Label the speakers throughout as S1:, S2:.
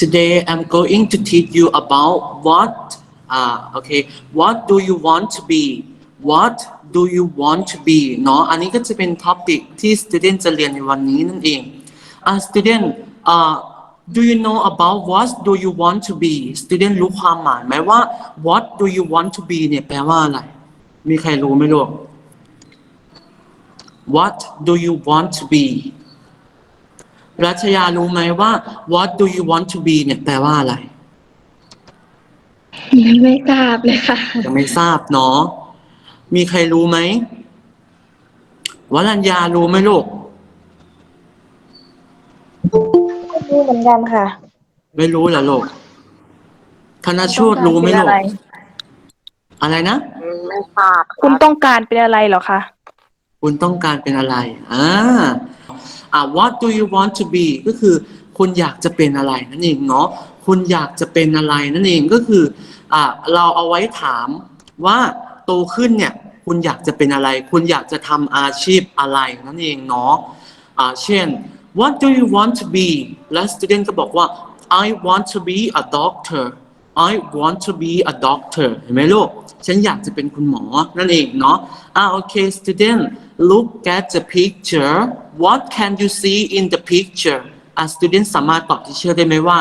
S1: Today I'm going to teach you about what uh, okay what do you want to be what do you want to be เนาะอันนี้ก็จะเป็น topic ที่ student จะเรียนในวันนี้นั่นเองอ่า student อ่า do you know about what do you want to be student รู้ความหมายไหมว่า what do you want to be เนี่ยแปลว่าอะไร มีใครรู้ไหมลูก what do you want to be รัชยารู้ไหมว่า what do you want to be เนี่ยแปลว่าอะไร
S2: ยังไม่ทราบเลยค่ะ
S1: ยังไม่ทราบเนาะ มีใครรู้ไหมวรัญญารู้ไหมลูก
S2: ไม่รู้เหมือนกันค่ะ
S1: ไม่รู้เหรอลูก ธนโชตรู้ไหมลูก อะไรนะ
S2: ไม่ทราบ
S3: คุณต้องการเป็นอะไรเหรอคะ
S1: คุณต้องการเป็นอะไร อ่า อ่า what do you want to be ก็คือคุณอยากจะเป็นอะไรนั่นเองเนาะคุณอยากจะเป็นอะไรนั่นเองก็คืออ่าเราเอาไว้ถามว่าโตขึ้นเนี่ยคุณอยากจะเป็นอะไร คุณอยากจะทำอาชีพอะไรนั่นเองเนาะอ่าเช่น what do you want to be และ student ก็บอกว่า I want to be a doctor I want to be a doctor เห็นไหมลูก ฉันอยากจะเป็นคุณหมอ นั่นเองเนาะ อ่าโอเค student look at the picture what can you see in the picture อ่า student สามารถตอบที่เชื่อได้ไหมว่า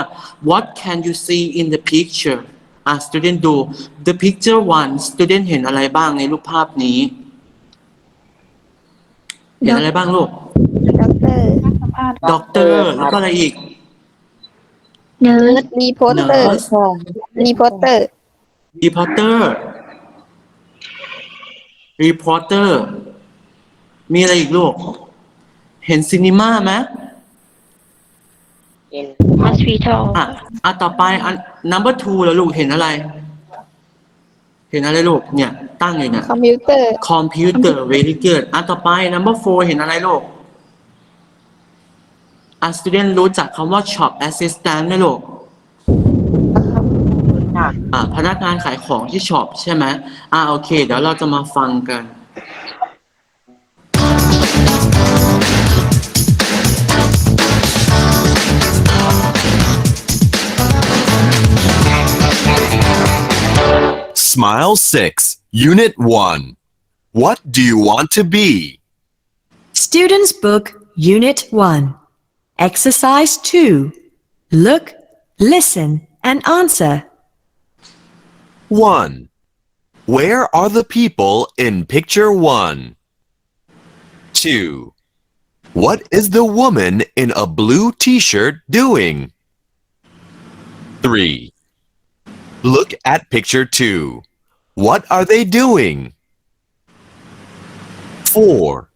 S1: what can you see in the picture อ่า student ดู the picture one student เห็นอะไรบ้างในรูปภาพนี้ เห็นอะไรบ้างลูก
S2: ด็อกเตอร์
S1: ด็อกเตอร์แล้วก็อะไรอีก
S2: เนิร์ดรีโพสเตอร์
S1: Nurse
S2: รีโพสเตอร์
S1: รีพอร์เตอร์รีพอร์เตอร์ มีอะไรอีกลูก เห็นซีนีมาไหม
S2: ฮอสพิทอล
S1: อะอะต่อไปอัน number two แล้วลูกเห็นอะไร เห็นอะไรลูกเนี่ย ตั้งอยู่เนี่ย
S2: คอมพิวเตอร์
S1: คอมพิวเตอร์ very good อะต่อไป number four เห็นอะไรลูกอะ student รู้จักคำว่า shop assistant ไหมลูก อ่าพนักงานขายของที่ช็อปใช่ไหมอ่าโอเค เดี๋ยวเราจะมาฟังกัน
S4: Smile 6, Unit 1. What do you want to be?
S5: Students' Book, Unit 1. Exercise 2. Look, listen, and answer.
S4: 1. Where are the people in picture 1? 2. What is the woman in a blue t-shirt doing? 3. Look at picture 2. What are they doing? 4.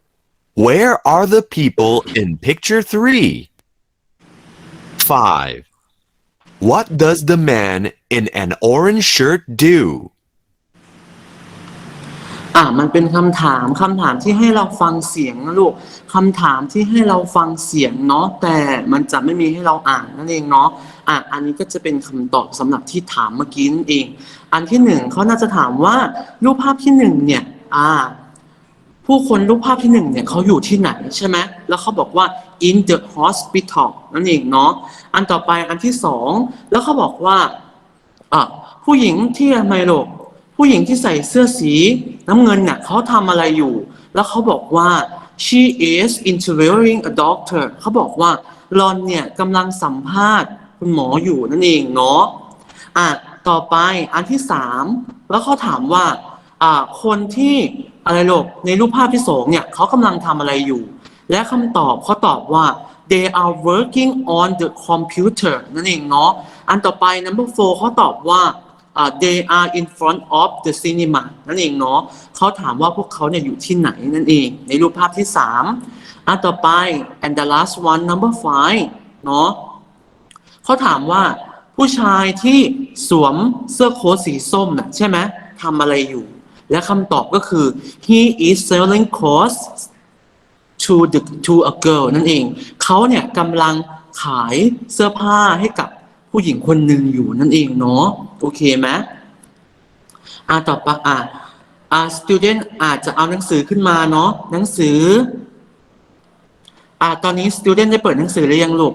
S4: Where are the people in picture 3? 5. What does the man in an orange shirt do?
S1: อ่ามันเป็นคำถามคำถามที่ให้เราฟังเสียงนะลูกคำถามที่ให้เราฟังเสียงเนาะแต่มันจะไม่มีให้เราอ่านนั่นเองเนาะอะอันนี้ก็จะเป็นคำตอบสำหรับที่ถามเมื่อกี้นั่นเอง อันที่หนึ่งเขาน่าจะถามว่ารูปภาพที่หนึ่งเนี่ยอ่าผู้คนรูปภาพที่หนึ่งเนี่ยเขาอยู่ที่ไหนใช่ไหมแล้วเขาบอกว่า in the hospital นั่นเองเนาะอันต่อไปอันที่สองแล้วเขาบอกว่าอะผู้หญิงที่ไมโลกผู้หญิงที่ใส่เสื้อสีน้ำเงินเนี่ยเขาทำอะไรอยู่ แล้วเขาบอกว่า she is interviewing a doctor เขาบอกว่าลอนเนี่ยกำลังสัมภาษณ์คุณหมออยู่นั่นเองเนาะอะ ต่อไปอันที่สามแล้วเขาถามว่าคนที่อะไรโลกในรูปภาพที่สองเนี่ยเขากำลังทำอะไรอยู่ และคำตอบเขาตอบว่า they are working on the computer นั่นเองเนาะอันต่อไป number four เขาตอบว่าอ่า they are in front of the cinema นั่นเองเนาะเขาถามว่าพวกเขาเนี่ยอยู่ที่ไหนนั่นเอง ในรูปภาพที่สามอันต่อไป and the last one number five เนาะเขาถามว่า ผู้ชายที่สวมเสื้อโค้ทสีส้มน่ะใช่ไหมทำอะไรอยู่ และคำตอบก็คือ he is selling clothes to the to a girl นั่นเอง เขาเนี่ยกำลังขายเสื้อผ้าให้กับผู้หญิงคนหนึ่งอยู่นั่นเองเนาะโอเคไหมอ่าต่อไปอ่าอ่า student อาจจะเอาหนังสือขึ้นมาเนาะหนังสืออ่าตอนนี้ student ได้เปิดหนังสือหรือยังลูก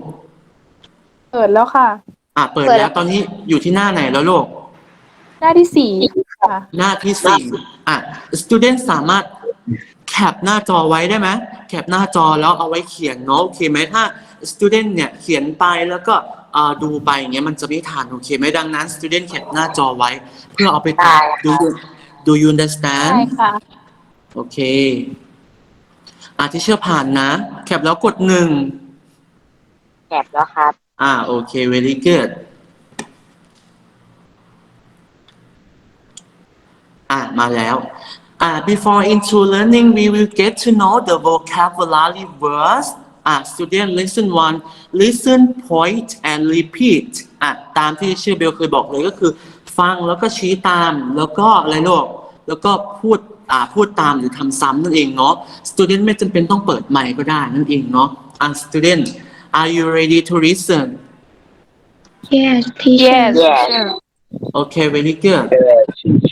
S3: เปิดแล้วค่ะ
S1: อะเปิด
S2: เปิดแล้
S1: แล้ว
S2: ว
S1: ตอนนี้อยู่ที่หน้าไหนแล้วลูก
S3: หน้าที่สี่ค่ะ
S1: หน้าที่สี่อะ student สามารถแคปหน้าจอไว้ได้ไหมแคปหน้าจอแล้วเอาไว้เขียนเนาะโอเคไหมถ้า student เนี่ยเขียนไปแล้วก็อ่าดูไปอย่างเงี้ยมันจะไม่ทันโอเคไหมดังนั้น student แคปหน้าจอไว้ เพื่อเอาไปตัด do you do you understand
S3: ใช่ค่ะ
S1: โอเค อะที่เชื่อผ่านนะ แคปแล้วกดหนึ่ง
S2: แกบแล้วครับ
S1: อ่าโอเค very good อ่ามาแล้ว อ่า before into learning we will get to know the vocabulary words อ่า student listen one listen point and repeat อะตามที่ชื่อเบลเคยบอกเลยก็คือ ฟังแล้วก็ชี้ตาม แล้วก็อะไรโลกแล้วก็พูดอ่าพูดตามหรือทำซ้ำนั่นเองเนาะ student ไม่จำเป็นต้องเปิดไมค์ก็ได้นั่นเองเนาะอ่า student are you ready to listen
S2: yes teacher
S3: yes
S1: okay very good Yes,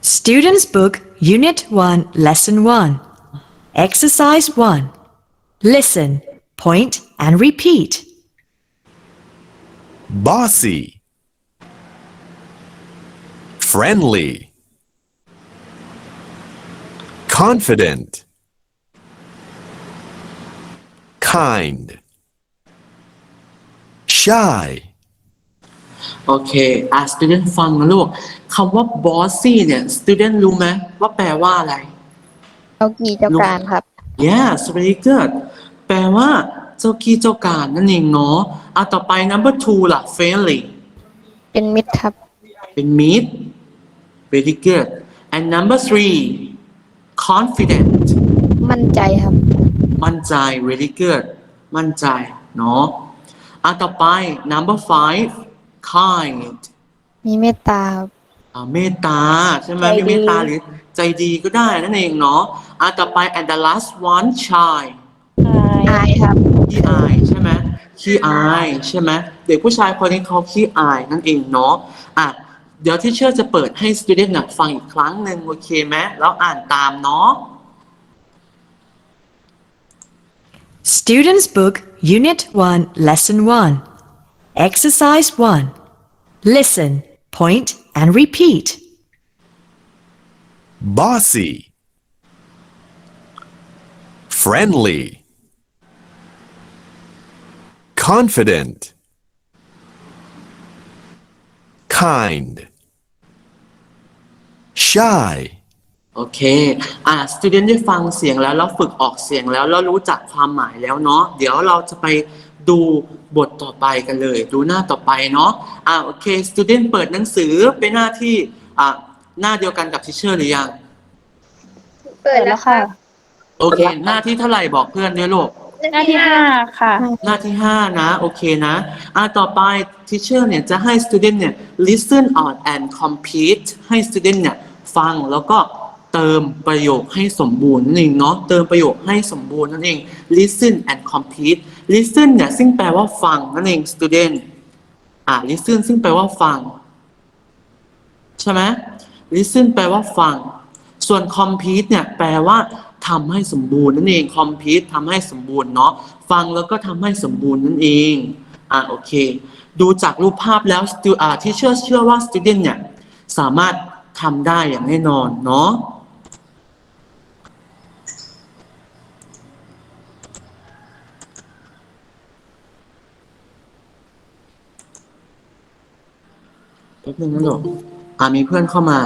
S5: Students Book, Unit 1, Lesson 1. Exercise 1. Listen, point, and repeat.
S4: Bossy. Friendly. Confident. Kind. Shy.
S1: โอเคอะ student ฟังนะลูกคำว่า bossy เนี่ย student รู้ไหมว่าแปลว่าอะไร
S2: เจ้ากี่เจ้าการครับ
S1: yes very good แปลว่า เจ้ากี้เจ้าการนั่นเองเนาะอะต่อไป number two ล่ะ friendly
S2: เป็นมิตรครับ
S1: เป็น mid very good and number three confident
S2: มั่นใจครับ
S1: มั่นใจ very good มั่นใจ เนาะอะต่อไป number five kind
S2: มีเมตตาครับ
S1: อ่าเมตตา ใช่ไหม
S3: ใจดี
S1: มีเมตตาหรือใจดีก็ได้นั่นเองเนาะอะต่อไป and the last one shy
S2: อายครับ
S1: ขี้อายใช่ไหมขี้อายใช่ไหมเด็กผู้ชายคนนี้เขาขี้อายนั่นเองเนาะอะเดี๋ยวที่เชื่อจะเปิดให้ student น่ะฟังอีกครั้งหนึ่งโอเคไหมแล้วอ่านตามเนาะ
S5: Students Book, Unit 1, Lesson 1. Exercise 1. Listen, point, and repeat.
S4: Bossy. Friendly. Confident. Kind. Shy.
S1: โอเค อ่า student ได้ฟังเสียงแล้วแล้วฝึกออกเสียงแล้วแล้วรู้จักความหมายแล้วเนาะ เดี๋ยวเราจะไปดูบทต่อไปกันเลย ดูหน้าต่อไปเนาะ อ่าโอเค student เปิดหนังสือเป็นหน้าที่อ่าหน้าเดียวกันกับ teacher หรือยัง
S2: เปิดแล้วค่ะ
S1: โอเค หน้าที่เท่าไหร่บอกเพื่อนด้วยลูก
S3: หน้าที่ห้าค่ะ
S1: หน้าที่ห้านะ โอเคนะ อ่าต่อไป teacher เนี่ยจะให้ student เนี่ย listen on and complete ให้ student เนี่ยฟังแล้วก็ เติมประโยคให้สมบูรณ์นั่นเองเนาะเติมประโยคให้สมบูรณ์นั่นเอง listen and complete listen เนี่ยซึ่งแปลว่าฟังนั่นเอง student อ่า listen ซึ่งแปลว่าฟัง ใช่ไหม listen แปลว่าฟัง ส่วน complete เนี่ยแปลว่าทำให้สมบูรณ์นั่นเอง complete ทำให้สมบูรณ์เนาะฟังแล้วก็ทำให้สมบูรณ์นั่นเองอ่าโอเค ดูจากรูปภาพแล้ว stu- อ่าที่เชื่อเชื่อว่า student เนี่ยสามารถทำได้อย่างแน่นอนเนาะ แป๊บนึงนะลูกอ่ามีเพื่อนเข้ามา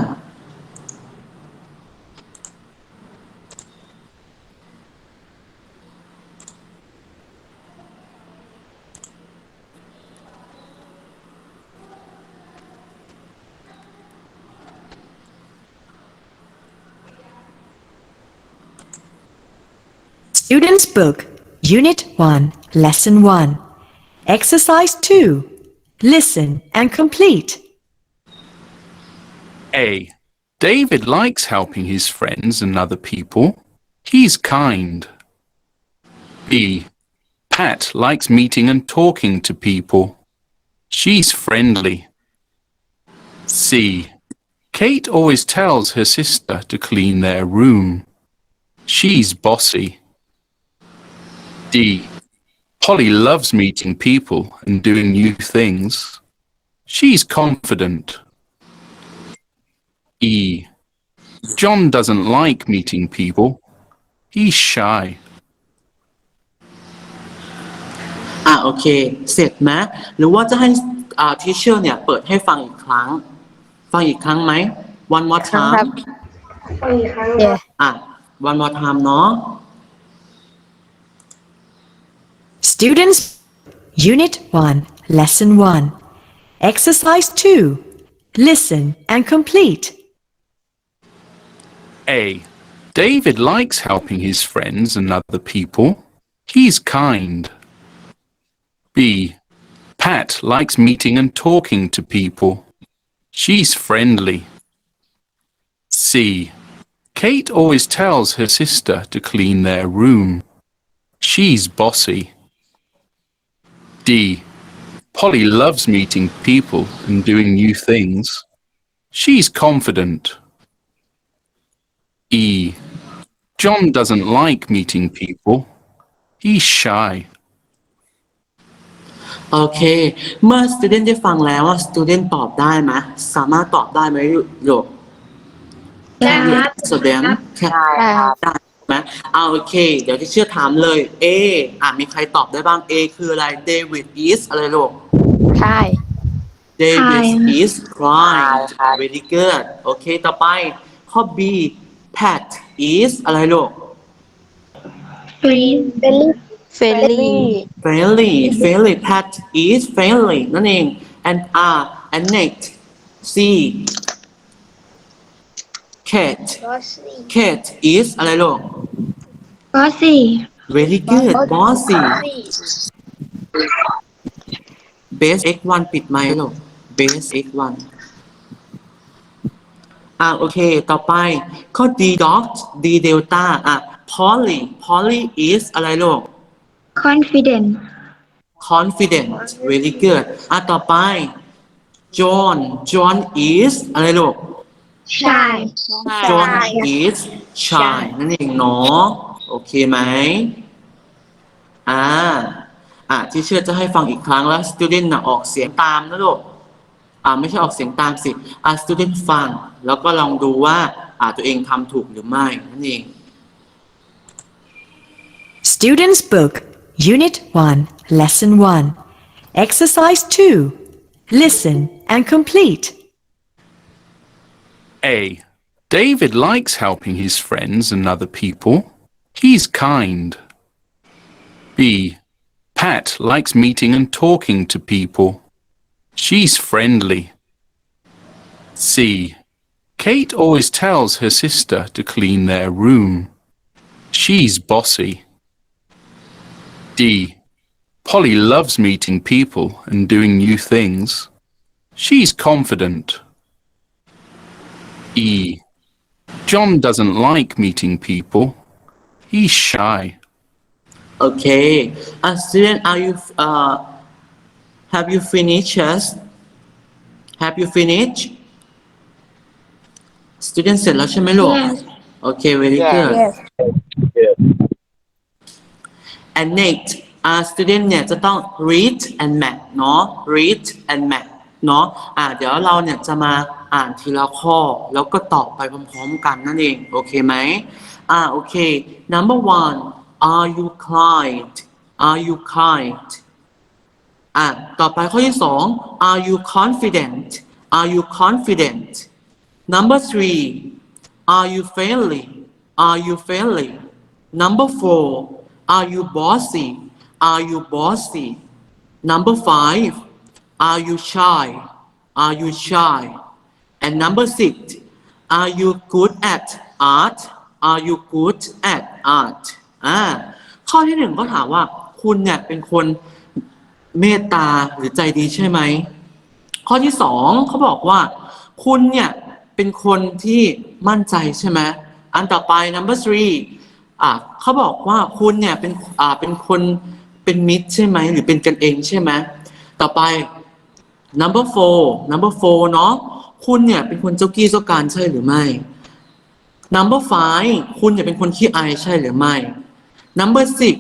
S5: Students Book, Unit 1, Lesson 1. Exercise 2. Listen and complete.
S6: A. David likes helping his friends and other people. He's kind. B. Pat likes meeting and talking to people. She's friendly. C. Kate always tells her sister to clean their room. She's bossy. D. Polly loves meeting people and doing new things. She's confident. E. John doesn't like meeting people. He's shy.
S1: อ่ะโอเค เสร็จไหมหรือว่าจะให้อ่าทีเชอร์เนี่ย เปิดให้ฟังอีกครั้ง ฟังอีกครั้งไหม one more
S2: ครั้ง
S1: time
S2: ครับเย่
S1: อ่ะ one more time เนาะ
S5: Students, Unit 1, Lesson 1. Exercise 2. Listen and complete.
S6: A. David likes helping his friends and other people. He's kind. B. Pat likes meeting and talking to people. She's friendly. C. Kate always tells her sister to clean their room. She's bossy. D. Polly loves meeting people and doing new things. She's confident. E. John doesn't like meeting people. He's shy.
S1: โอเค เมื่อ student ได้ฟังแล้วว่า student ตอบได้ไหมสามารถตอบได้ไหมโยก
S2: ได้ครับ
S1: student แค่
S2: ได้ครับ
S1: ได้ไหมเอาโอเค เดี๋ยวที่เชื่อถามเลย A อะมีใครตอบได้บ้าง A คืออะไร David is อะไรลูก
S2: ใช่
S1: David is crying very good โอเค ต่อไปข้อ B Pat is อะไรลูก
S2: เฟลลี่
S1: friendly friendly Pat is friendly นั่นเอง and R and Nate C Kate Kate is อะไรลูก
S2: ก็สี่
S1: very good bossy base x1 ปิดไหมลูก base x1 อะโอเค ต่อไปข้อ D dot D delta อะ Polly Polly is อะไรลูก
S2: confident
S1: confident very good อะต่อไป John John is อะไรลูก
S2: ใช่
S1: John is shy นั่นเองเนาะโอเคไหมอ่าอ่าที่เชื่อจะให้ฟังอีกครั้งแล้ว student นะออกเสียงตามนะลูกอ่าไม่ใช่ออกเสียงตามสิอ่า student ฟัง แล้วก็ลองดูว่า อ่าตัวเองทำถูกหรือไม่นั่นเอง
S5: Students' Book, Unit 1, Lesson 1. Exercise 2. Listen and complete.
S6: A. David likes helping his friends and other people. He's kind. B. Pat likes meeting and talking to people. She's friendly. C. Kate always tells her sister to clean their room. She's bossy. D. Polly loves meeting people and doing new things. She's confident. E. John doesn't like meeting people. He's shy.
S1: Okay. Uh, student, are you, uh, have you finished? Yes? Have you finished? Student เสร็จแล้วใช่ไหมลูก
S2: Yes.
S1: Okay, very good. and next อ่า student เนี่ยจะต้อง read and map เนาะ read and map เนาะอ่าเดี๋ยวเราเนี่ยจะมาอ่านทีละข้อ แล้วก็ตอบไปพร้อมๆกันนั่นเอง โอเคไหมอ่าโอเค number one are you kind are you kind อะต่อไปข้อที่สอง are you confident are you confident number three are you friendly are you friendly number four are you bossy are you bossy number five are you shy are you shy and number six are you good at art are you good at art อ่าข้อที่หนึ่งก็ถามว่า คุณเนี่ยเป็นคนเมตตาหรือใจดีใช่ไหม ข้อที่สองเขาบอกว่า คุณเนี่ย เป็นคนที่มั่นใจใช่ไหมอันต่อไป number three อะเขาบอกว่าคุณเนี่ยเป็นอ่าเป็นคนเป็นมิตรใช่ไหมหรือเป็นกันเองใช่ไหมต่อไป number four number four เนาะคุณเนี่ยเป็นคนเจ้ากี้เจ้าการใช่หรือไม่ number five คุณเนี่ยเป็นคนขี้อายใช่หรือไม่ number six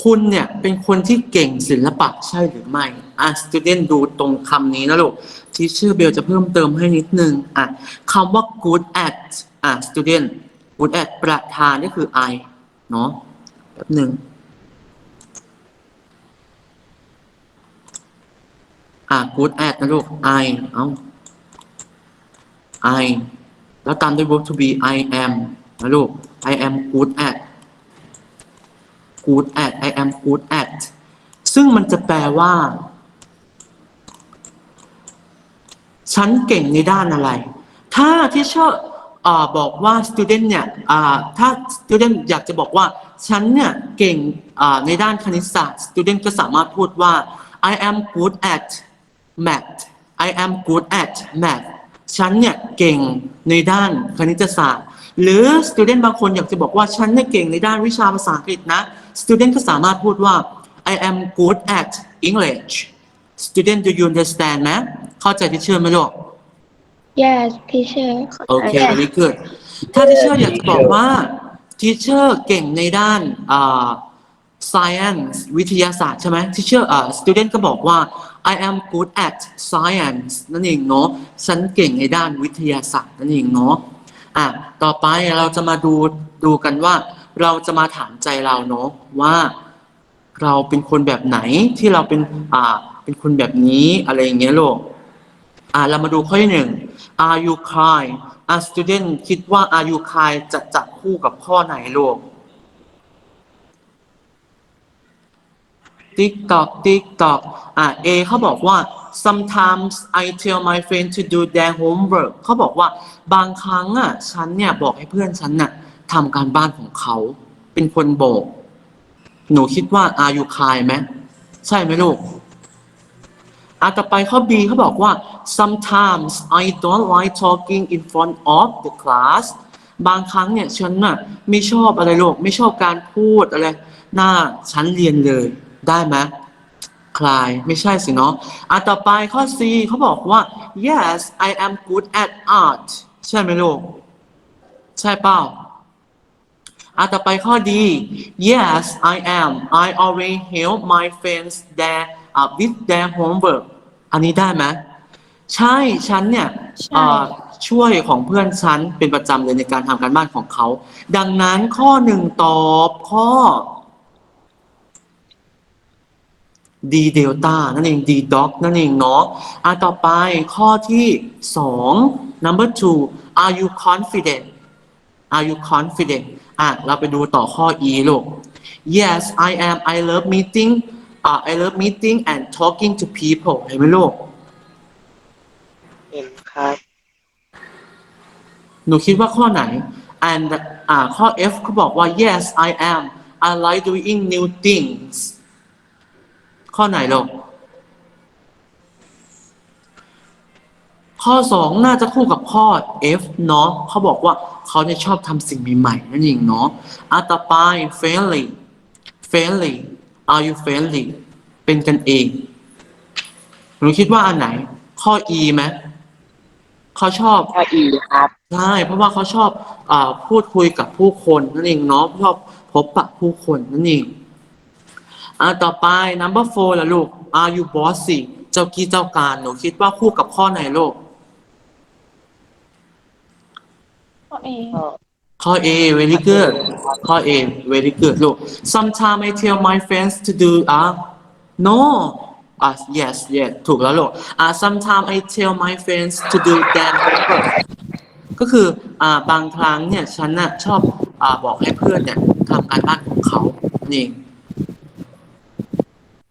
S1: คุณเนี่ยเป็นคนที่เก่งศิลปะใช่หรือไม่อะ student ดูตรงคำนี้นะลูก teacher Bell จะเพิ่มเติมให้นิดนึงอะคำว่า good at อะ student good at ประธานนี่คือ I เนาะแป๊บหนึ่งอะ good at นะลูก I เอ้า I แล้วตามด้วย verb to be I am นะลูก I am good at good at I am good at ซึ่งมันจะแปลว่า ฉันเก่งในด้านอะไร ถ้าที่เชอร์บอกว่า student เนี่ยถ้า student อยากจะบอกว่า ฉันเนี่ยเก่งในด้านคณิตศาสตร์ student ก็สามารถพูดว่า I am good at math I am good at math ฉันเนี่ยเก่งในด้านคณิตศาสตร์ หรือ student บางคนอยากจะบอกว่าฉันเนี่ยเก่งในด้านวิชาภาษาอังกฤษนะ student ก็สามารถพูดว่า I am good at English student do you understand ไหมเข้าใจที่เชื่อไหมลูก
S2: yes teacher
S1: โอเค very good ถ้าทีเชอร์อยากจะบอกว่าทีเชอร์เก่งในด้านอ่า science วิทยาศาสตร์ใช่ไหมทีเชอร์อ่า student ก็บอกว่า I am good at science นั่นเองเนาะฉันเก่งในด้านวิทยาศาสตร์นั่นเองเนาะ อะต่อไปเราจะมาดูดูกันว่า เราจะมาถามใจเราเนาะว่า เราเป็นคนแบบไหนที่เราเป็นอ่าเป็นคนแบบนี้อะไรอย่างเงี้ยลูกอ่าเรามาดูข้อที่หนึ่ง Are you kind อ่า student คิดว่า Are you kind จะจับคู่กับข้อไหนลูกติ๊กตอกติ๊กตอกอ่า A เขาบอกว่า sometimes I tell my friend to do their homework เขาบอกว่าบางครั้งอะฉันเนี่ยบอกให้เพื่อนฉันน่ะทำการบ้านของเขา เป็นคนบอก หนูคิดว่า Are you kind ไหมใช่ไหมลูกอะต่อไปข้อ B เขาบอกว่า sometimes I don't like talking in front of the class บางครั้งเนี่ยฉันน่ะไม่ชอบอะไรลูกไม่ชอบการพูดอะไรหน้าชั้นเรียนเลยได้ไหม คลายไม่ใช่สิเนาะอะต่อไปข้อ C เขาบอกว่า yes I am good at art ใช่ไหมลูก ใช่เปล่าอะต่อไปข้อดี yes I am I always help my friends their uh, with their homework อันนี้ได้ไหมใช่ฉันเนี่ย
S3: ใช่
S1: เอ่อช่วยของเพื่อนฉันเป็นประจำเลยในการทำการบ้านของเขา ดังนั้นข้อหนึ่งตอบข้อ D delta นั่นเอง D dog นั่นเองเนาะอะต่อไปข้อที่สอง number two are you confident Are you confident อะเราไปดูต่อข้อ E ลูก Yes I am I love meeting อ่า I love meeting and talking to people เห็นไหมลูก
S7: เห็นครับ
S1: หนูคิดว่าข้อไหน and อ่าข้อ F เขาบอกว่า yes I am I like doing new things ข้อไหนลูกข้อสองน่าจะคู่กับข้อ F เนาะเขาบอกว่าเขาเนี่ยชอบทำสิ่งใหม่ๆนั่นเองเนาะอะต่อไป friendly friendly are you friendly เป็นกันเองหนูคิดว่าอันไหน ข้อ E ไหมเขาชอบ
S7: ข้ออีครับ
S1: ใช่เพราะว่าเขาชอบอาพูดคุยกับผู้คนนั่นเองเนาะชอบพบปะผู้คนนั่นเอง อ่าต่อไป number four ละลูก are you bossy เจ้ากี้เจ้าการ หนูคิดว่าคู่กับข้อไหนลูก
S3: ข้อเอ
S1: ข้อ A very good ข้อ A very good ลูก sometimes I tell my friends to do อะ no อะ yes yes ถูกแล้วลูกอะ sometimes I tell my friends to do their homework ก็คืออ่าบางครั้งเนี่ยฉันน่ะชอบอ่าบอกให้เพื่อนเนี่ยทำการบ้านของเขานี่เอง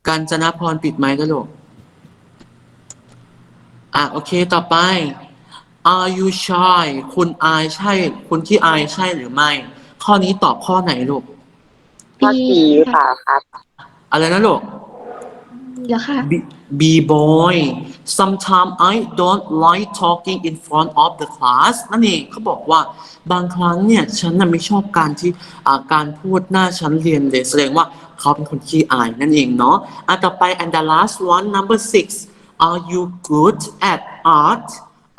S1: การจนพรปิดไมค์ก็ลูกอะโอเคต่อไป Are you shy คุณอายใช่ คุณที่อายใช่หรือไม่ ข้อนี้ตอบข้อไหนลูก
S7: ข้อสีหรือเปล่าครับ
S1: อะไรนะลูก
S2: เหรอคะ
S1: B, B boy sometimes I don't like talking in front of the class นั่นเองเขาบอกว่าบางครั้งเนี่ยฉันน่ะไม่ชอบการที่การพูดหน้าชั้นเรียนเลยแสดงว่าเขาเป็นคนขี้อายนั่นเองเนาะอะต่อไป and the last one number six are you good at art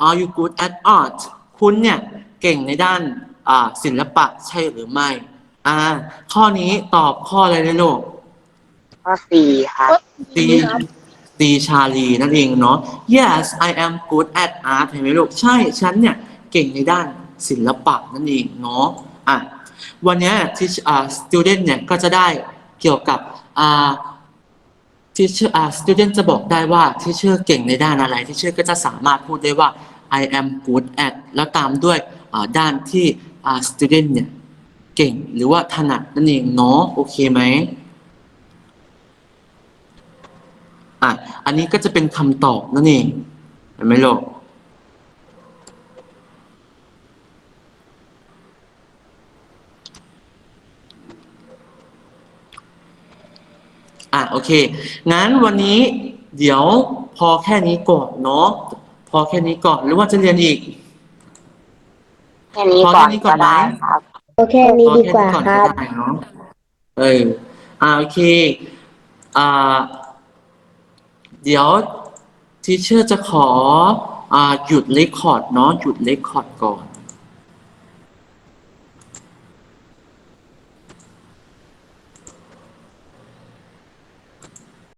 S1: are you good at art คุณเนี่ยเก่งในด้านศิลปะใช่หรือไม่อ่าข้อนี้ตอบข้ออะไรเลยลูก
S7: ข้อสี่ครับ
S1: ตีตีชาลีนั่นเองเนาะ yes I am good at art เห็นไหมลูก ใช่ ฉันเนี่ยเก่งในด้านศิลปะนั่นเองเนาะ อะ วันเนี้ยที่อ่า student เนี่ยก็จะได้เกี่ยวกับอ่า teacher อ่า student จะบอกได้ว่า teacher เก่งในด้านอะไร teacher ก็จะสามารถพูดได้ว่า I am good at แล้วตามด้วยอ่าด้านที่อ่า student เนี่ยเก่งหรือว่าถนัดนั่นเองเนาะ โอเคไหม อะอันนี้ก็จะเป็นคำตอบนั่นเองเห็นไหมลูกอะโอเค งั้นวันนี้เดี๋ยวพอแค่นี้ก่อนเนาะ พอแค่นี้ก่อนหรือว่าจะเรียนอีก
S7: แค่นี้
S1: พอ
S7: ก่อน
S1: แค่นี้ก่อน
S7: ก็ได้
S1: ไหม
S7: ครับ
S2: โอเคนี้ดีกว่า
S1: พอ
S2: ค
S1: แค่
S2: รับ
S1: นี้ก่อนก็ได้เนาะ เอออ่าโอเค อ่า เดี๋ยวทีเชอร์จะขออหยุดเลคคอร์ดเนาะหยุดเลคคอร์ดก่อน